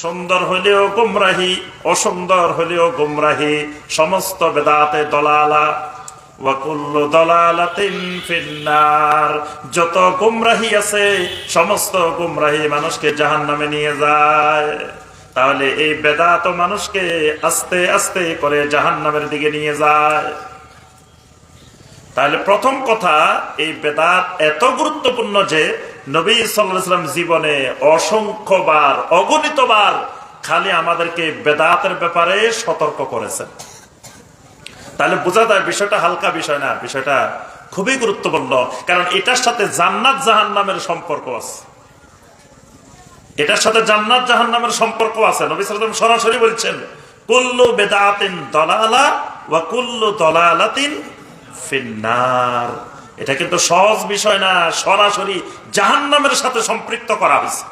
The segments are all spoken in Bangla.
সুন্দর হলেও গুমরাহি, অসুন্দর হলেও গুমরাহি, সমস্ত বেদাতে দলালা। যত গুমরাহি আছে, সমস্ত গুমরাহি মানুষকে জাহান্নামে নিয়ে যায়। তাহলে এই বেদাত মানুষকে আস্তে আস্তে করে জাহান্নামের দিকে নিয়ে যায়। তাহলে প্রথম কথা, এই বেদাত এত গুরুত্বপূর্ণ যে নবী সাল্লাম জীবনে অসংখ্যবার, অগণিতবার খালি আমাদেরকে বেদাতের ব্যাপারে সতর্ক করেছেন। তাহলে বোঝা যায় বিষয়টা হালকা বিষয় না, বিষয়টা খুবই গুরুত্বপূর্ণ, কারণ এটার সাথে জান্নাত জাহান নামের সম্পর্ক আছে। এটার সাথে জান্নাত জাহান নামের সম্পর্ক আছে। নবী সাল্লাম সরাসরি বলছেন, কুল্লু বেদাতিন দলালা ওয়া কুল্লু দলালাতিন ফিন্নার। এটা কিন্তু সহজ বিষয় না, সরাসরি জাহান নামের সাথে সম্পৃক্ত করা হয়েছে।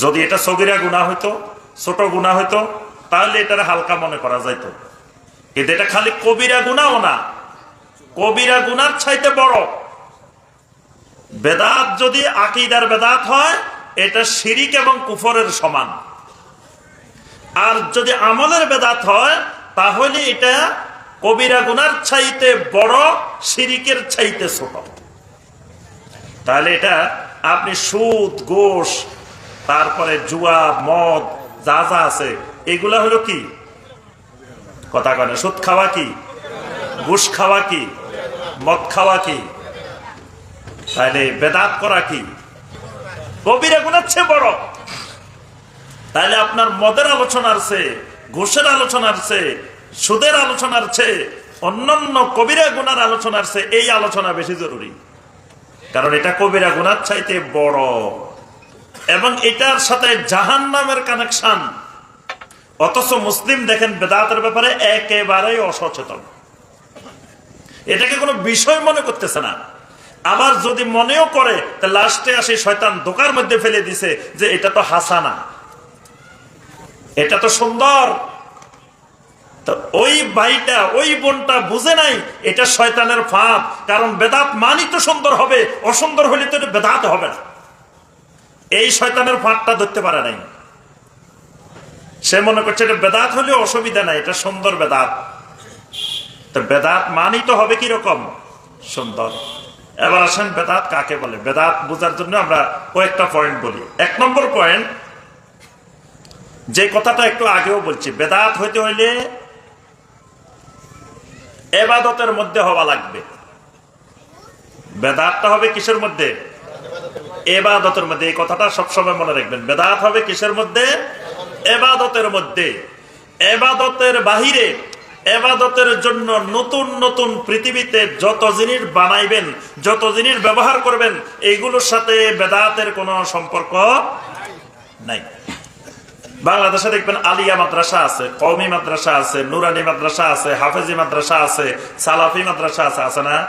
যদি এটা সগিরা গুণা হইতো, ছোট গুণা হইতো, তাহলে এটার হালকা মনে করা যাইত। কিন্তু এটা খালি কবিরা গুণাও না। কবিরা গুনার চাইতে বড়। বেদাত যদি আকিদার বেদাত হয়, এটা শিরিক এবং কুফরের সমান। আর যদি আমলের বেদাত হয়, তাহলে এটা কবিরা গুনার চাইতে বড় সিরিকের চাইতে ছোট। তাহলে এটা আপনি সুদ, গোশ, তারপরে জুয়া, মদ, যা যা আছে, এগুলা হলো কি? কথা কয় না, সুদ খাওয়া কি? ঘুষ খাওয়া কি? মদ খাওয়া কি? তাহলে বেদাত করা কি? কবিরা গুণার চেয়ে বড়। তাহলে আপনার মদের আলোচনার চেয়ে, ঘুষের আলোচনার চেয়ে সুদের আলোচনার চেয়ে অন্যান্য কবিরা গুনার আলোচনার চেয়ে এই আলোচনা বেশি জরুরি। কারণ এটা কবিরা গুনার চাইতে বড়। এবং এটার সাথে জাহান নামের কানেকশন অথচ মুসলিম দেখেন, বেদাতের ব্যাপারে একেবারেই অসচেতন। এটাকে কোনো বিষয় মনে করতেছে না। আবার যদি মনেও করে, তা লাস্টে আসে শয়তান দোকার মধ্যে ফেলে দিছে যে এটা তো হাসানা। এটা তো সুন্দর। ওই ভাইটা, ওই বোনটা বুঝে নাই, এটা শয়তানের ফাঁদ। কারণ বেদাত মানি তো সুন্দর হবে, অসুন্দর হলে তো এটা বেদাত হবে না। এই শয়তানের ফাঁদটা ধরতে পারে নাই। সে মনে করছে এটা বেদাত হলে অসুবিধা নাই, এটা সুন্দর বেদাত। তো বেদাত মানি তো হবে কীরকম? সুন্দর। এবার আসেন বেদাত কাকে বলে? বেদাত বোঝার জন্য আমরা কয়েকটা পয়েন্ট বলি। এক নম্বর পয়েন্ট যে কথাটা একটু আগেও বলছি, বেদাত হইতে হইলে এবাদতের মধ্যে হওয়া লাগবে। বেদাতটা হবে কিসের মধ্যে? এবাদতের মধ্যে। এই কথাটা সবসময় মনে রাখবেন। বেদাত হবে কিসের মধ্যে? এবাদতের মধ্যে। এবাদতের বাহিরে, এবাদতের জন্য নতুন নতুন পৃথিবীতে যত জিনিস বানাইবেন, যত জিনিস ব্যবহার করবেন এইগুলোর সাথে বেদাতের কোনো সম্পর্ক নাই। বাংলাদেশে দেখবেন আলিয়া মাদ্রাসা আছে কৌমি মাদ্রাসা আছে, নুরানি মাদ্রাসা আছে, হাফেজি মাদ্রাসা আছে, সালাফি মাদ্রাসা আছে আছে না?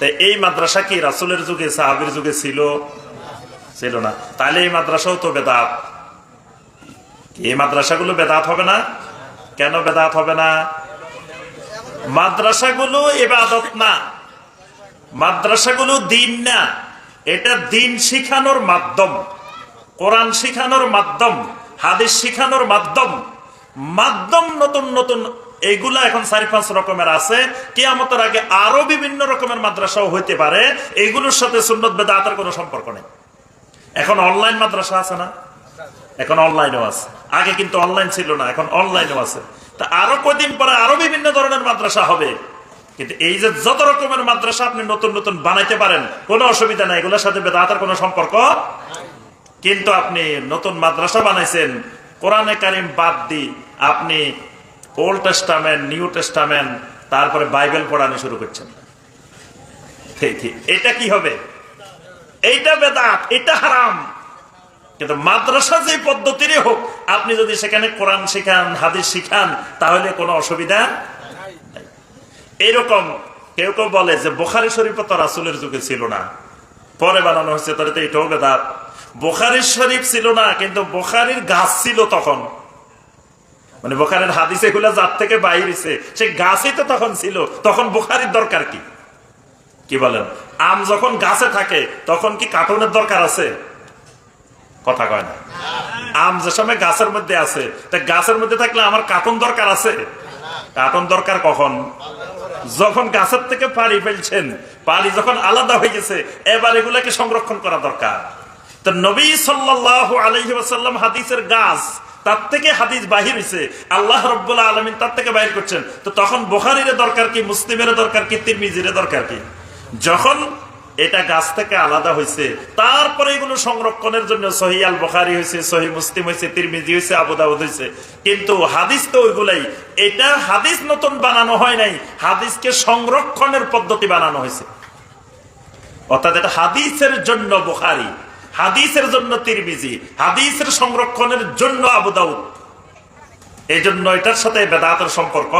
এই মাদ্রাসা কি রাসুলের যুগে, সাহাবির যুগে ছিল? ছিল না। তাহলে এই মাদ্রাসাও তো বেদাত। এই মাদ্রাসাগুলো বেদাত হবে না? কেন বেদাত হবে না? মাদ্রাসাগুলো এবাদত না। মাদ্রাসাগুলো দিন না। এটা দিন শিখানোর মাধ্যম। কোরআন শিখানোর মাধ্যম। হাদিস শিখানোর মাধ্যম। মাধ্যম নতুন নতুন এইগুলা এখন চারি পাঁচ রকমের আছে। কেয়ামতের আগে আরও বিভিন্ন রকমের মাদ্রাসাও হইতে পারে। এইগুলোর সাথে সুন্নত বেদাতের কোনো সম্পর্ক নেই। এখন অনলাইন মাদ্রাসা আছে না? এখন অনলাইনেও আছে। আগে কিন্তু অনলাইন ছিল না, এখন অনলাইনেও আছে। তা আরও কদিন পরে আরও বিভিন্ন ধরনের মাদ্রাসা হবে। কিন্তু এই যে যত রকমের মাদ্রাসা আপনি নতুন নতুন বানাইতে পারেন, কোনো অসুবিধা নাই। এগুলোর সাথে বেদাতের কোনো সম্পর্ক কিন্তু আপনি নতুন মাদ্রাসা বানাইছেন, কোরআনে কারিম বাদ দি আপনি ওল্ড টেস্টামেন্ট নিউ টেস্টামেন্ট তারপরে বাইবেল পড়ানো শুরু করছেন। এটা কি হবে? এইটা বেদাত, এটা হারাম। কিন্তু মাদ্রাসা যে পদ্ধতিরই হোক, আপনি যদি সেখানে কোরআন শিখান, হাদিস শিখান, তাহলে কোনো অসুবিধা এইরকম কেউ কেউ বলে যে, বোখারি শরীফ তো রাসুলের যুগে ছিল না। পরে বানানো হয়েছে, তাহলে তো এটাও বেদাত। বোখারির শরীফ ছিল না, কিন্তু বোখারির গাছ ছিল তখন। মানে বোখারের হাদিস এগুলা যার থেকে বাইরেছে সে গাছই তো তখন ছিল, তখন বোখারির দরকার কি? কি বলেন? আম যখন গাছে থাকে, তখন কি কার্টুনের দরকার আছে? কথা কয় না। আম যে সময় গাছের মধ্যে আছে, তা গাছের মধ্যে থাকলে আমার কার্টন দরকার আছে? কার্টন দরকার কখন? যখন গাছের থেকে পানি ফেলছেন, পানি যখন আলাদা হয়ে গেছে, এবার এগুলাকে সংরক্ষণ করা দরকার। তো নবী সাল্লাহ আলহি ওয়াসাল্লাম হাদিসের গাছ, তার থেকে হাদিস বাহির হয়েছে আল্লাহ রব্বুল্লাহ আলমিন তার থেকে বাহির করছেন। তো তখন বোখারির দরকার কি, মুসলিমের দরকার কি, তিরমিজির দরকার কি? যখন এটা গাছ থেকে আলাদা হয়েছে তারপরে এগুলো সংরক্ষণের জন্য সহি আল বখারি হয়েছে সহি মুসলিম হয়েছে তিরমিজি হয়েছে আবুদাউদ হয়েছে কিন্তু হাদিস তো ওইগুলাই। এটা হাদিস নতুন বানানো হয় নাই, হাদিসকে সংরক্ষণের পদ্ধতি বানানো হয়েছে অর্থাৎ এটা হাদিসের জন্য বুখারি। হাদিসের জন্য তিরমিজি হাদিসের সংরক্ষণের জন্য আবুদাউদ এই জন্য এটার সাথে বেদাতের সম্পর্ক